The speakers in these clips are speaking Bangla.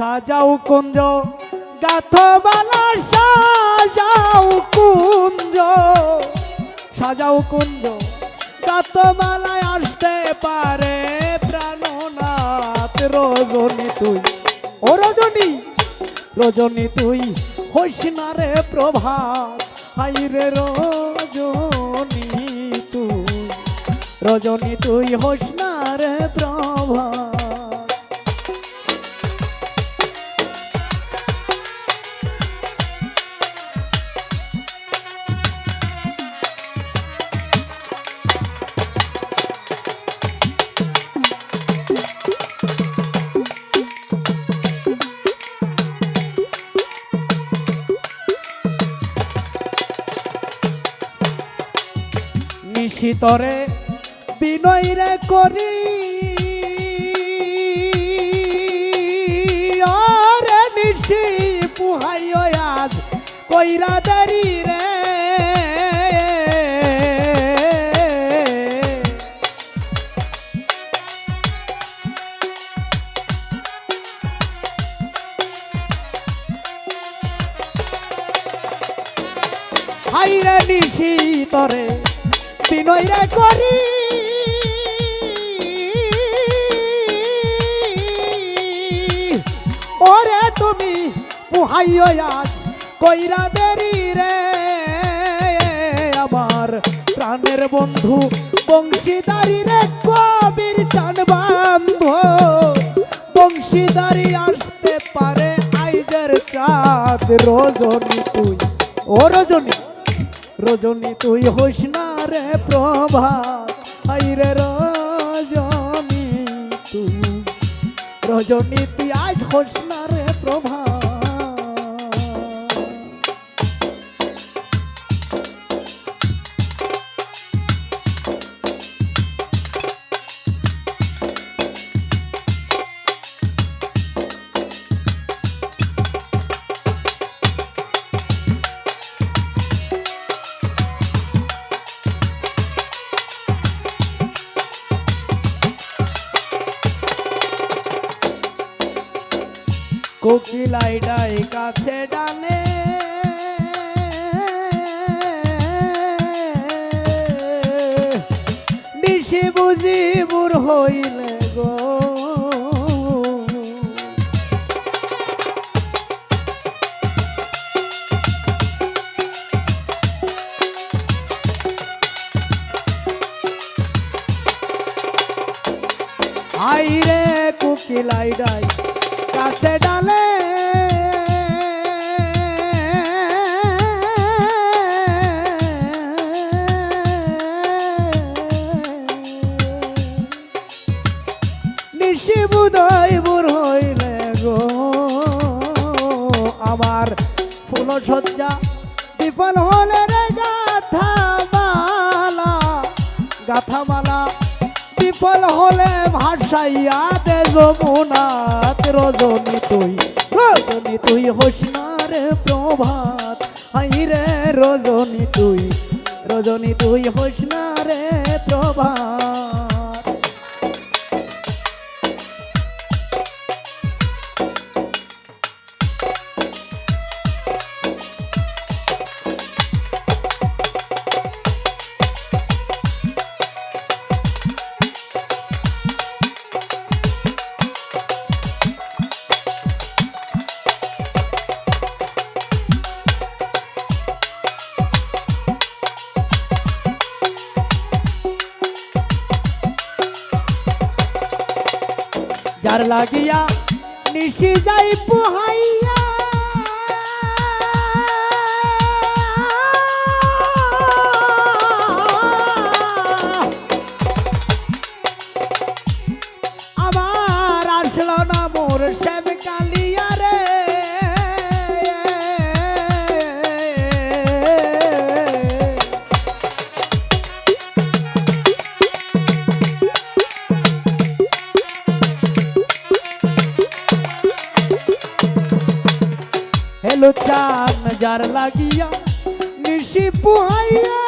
সাজাও কুঞ্জ গাথবালা সাজাও কুঞ্জ। সাজাও কুঞ্জ গাথমালায় আসতে পারে প্রাণনাথ, রজনী তুই। ও রজনী রজনী তুই, হইস প্রভাত। হাই রে রজনী তুই রজনী তুই হইস প্রভাত। নিশিতরে বিনয় রে করি। আরে নিশি পুহাই আজ কইরা দেরি রে। হাইরে নিশি তরে বিনয় রে করি। ওরে তুমি পুহাইও আজ কইরা দেরি রে। আমার প্রাণের বন্ধু বংশীদারি রে, কবির চান বান্ধ। বংশীদারি আসতে পারে আইজের চাঁদ। রজনী তুই, ও রজনী রজনী তুই হইস না রে প্রভাত আই রে রজনী তু। রজনী তুই আজ হোস না রে প্রভাত। কোকিলাই ডাই কাছে ডালে। নিশি বুঝি বুর হইলে গো। আই রে ডাই কাছে ডালে। নিশি বুদয় বুর হইলে গো, আমার ফুল সজ্জা বিফল হলে রে গাথা মালা গাথা মালা বিফল হলে ভাসাইয়া দে যমুনাত, রজনী তুই রজনী তুই হোসনার প্রভাত। হাই রে রজনী তুই রজনী তুই হোসনার প্রভাত। যার লাগিয়া নিশি যাই পোহাইয়া। আমার আসলো না মোর শ্যাম গেল চান যার লাগিয়া নিশি পুহাইয়া।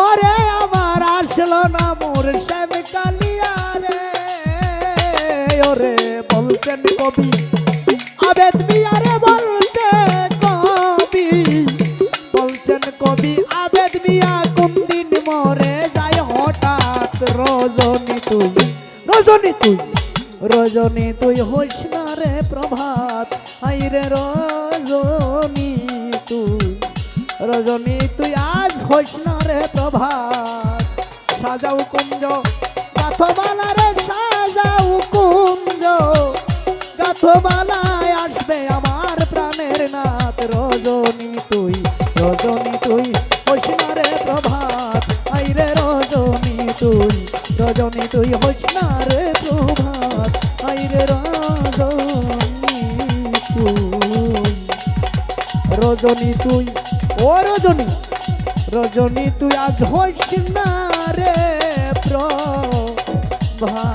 ওরে আমার আসলো না মোর শ্যাম কালিয়া রে। কবি রজনী তুই রজনী তুই হইস না রে প্রভাত। আইরে রজনী তুই রজনী তুই আজ হইস না রে প্রভাত। সাজাও কুঞ্জ গাথমালা রে সাজাও কুঞ্জ। গাথমালায় আসবে আমার প্রাণের নাথ, রজনী তুই রজনী তুই হইস না রে প্রভাত। আইরে রজনী তুই রজনী তুই হইস না রে প্রভাত। আইরে তুই। রজনী তুই, ও রজনী রজনী তুই আজ হইস না রে প্রভা